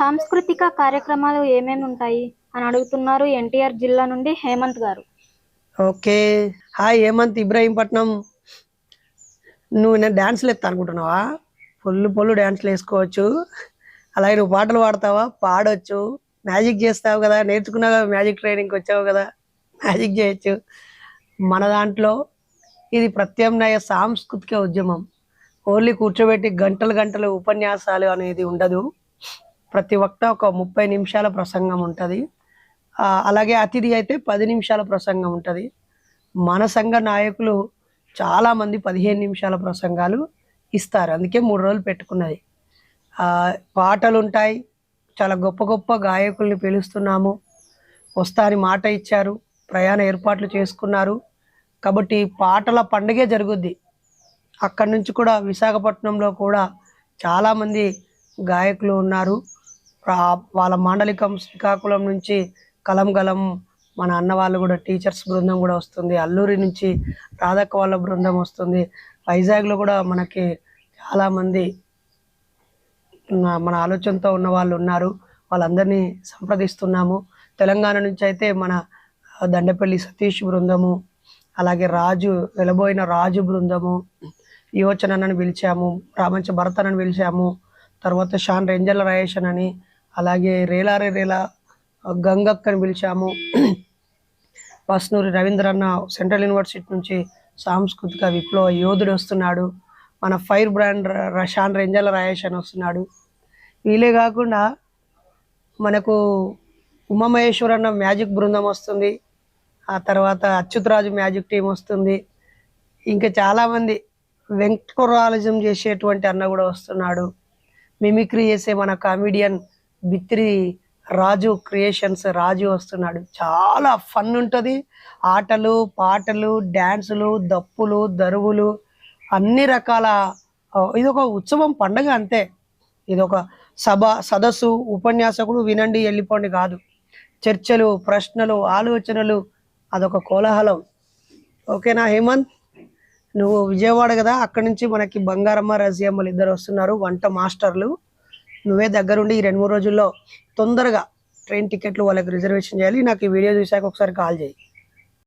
సాంస్కృతిక కార్యక్రమాలు ఏమేమి ఉంటాయి? అని అడుగుతున్నారు ఎన్టీఆర్ జిల్లా నుండి హేమంత్ గారు. ఓకే. హాయ్ హేమంత్ ఇబ్రాహీంపట్నం. నువ్వు నేను డ్యాన్స్లు ఎత్తా అనుకుంటున్నావా? పొల్లు పొల్లు డ్యాన్స్లు వేసుకోవచ్చు. అలాగే నువ్వు పాటలు పాడతావా? పాడవచ్చు మ్యాజిక్ చేస్తావు కదా? నేర్చుకున్నావు కదా? మ్యాజిక్ ట్రైనింగ్కి వచ్చావు కదా? మ్యాజిక్ చేయొచ్చు. మన దాంట్లో ఇది ప్రత్యామ్నాయ సాంస్కృతిక ఉద్యమం. ఓన్లీ కూర్చోబెట్టి గంటలు గంటలు ఉపన్యాసాలు అనేది ఉండదు. ప్రతి ఒక్క ఒక ముప్పై నిమిషాల ప్రసంగం ఉంటుంది. అలాగే అతిథి అయితే పది నిమిషాల ప్రసంగం ఉంటుంది. మన సంఘ నాయకులు చాలామంది పదిహేను నిమిషాల ప్రసంగాలు ఇస్తారు. అందుకే మూడు రోజులు పెట్టుకున్నది. పాటలు ఉంటాయి. చాలా గొప్ప గొప్ప గాయకుల్ని పిలుస్తున్నాము. వస్తా అని మాట ఇచ్చారు. ప్రయాణ ఏర్పాట్లు చేసుకున్నారు. కాబట్టి పాటల పండగే జరుగుద్ది. అక్కడి నుంచి కూడా విశాఖపట్నంలో కూడా చాలామంది గాయకులు ఉన్నారు. వాళ్ళ మాండలికం శ్రీకాకుళం నుంచి కలం గలం మన అన్న వాళ్ళు కూడా టీచర్స్ బృందం కూడా వస్తుంది. అల్లూరి నుంచి రాధక్క వాళ్ళ బృందం వస్తుంది. వైజాగ్లో కూడా మనకి చాలామంది మన ఆలోచనతో ఉన్న వాళ్ళు ఉన్నారు. వాళ్ళందరినీ సంప్రదిస్తున్నాము. తెలంగాణ నుంచి అయితే మన దండపల్లి సతీష్ బృందము అలాగే రాజు వెలబోయిన రాజు బృందము యోచనని పిలిచాము రామంచ భరతనని పిలిచాము తర్వాత షాన్ రెంజల రాయేషన్ అని అలాగే రేలారే రేలా గంగక్కని పిలిచాము. వస్నూరి రవీంద్రన్న సెంట్రల్ యూనివర్సిటీ నుంచి సాంస్కృతిక విప్లవ యోధుడు వస్తున్నాడు. మన ఫైర్ బ్రాండ్ ర- రెంజల రాయేష్ అని వస్తున్నాడు. వీలే కాకుండా మనకు ఉమామహేశ్వరన్న మ్యాజిక్ బృందం వస్తుంది. ఆ తర్వాత అచ్యుతరాజు మ్యాజిక్ టీం వస్తుంది. ఇంకా చాలామంది వెంకటరాలజం చేసేటువంటి అన్న కూడా వస్తున్నాడు. మిమిక్రీ చేసే మన కామెడియన్ బిత్రి రాజు క్రియేషన్స్ రాజు వస్తున్నాడు. చాలా ఫన్ ఉంటుంది. ఆటలు పాటలు డ్యాన్సులు దప్పులు దరువులు అన్ని రకాల ఇదొక ఇది ఒక ఉత్సవం పండగ అంతే. ఇది ఒక సభ సదస్సు ఉపన్యాసకుడు వినండి వెళ్ళిపోండి కాదు. చర్చలు ప్రశ్నలు ఆలోచనలు అదొక కోలాహలం. ఓకేనా హేమంత్? నువ్వు విజయవాడ కదా? అక్కడి నుంచి మనకి బంగారమ్మ రజియమ్మలు ఇద్దరు వస్తున్నారు వంట మాస్టర్లు. నువ్వే దగ్గరుండి ఈ రెండు మూడు రోజుల్లో తొందరగా ట్రైన్ టికెట్లు వాళ్ళకి రిజర్వేషన్ చేయాలి. నాకు ఈ వీడియో చూశాక ఒకసారి కాల్ చేయి.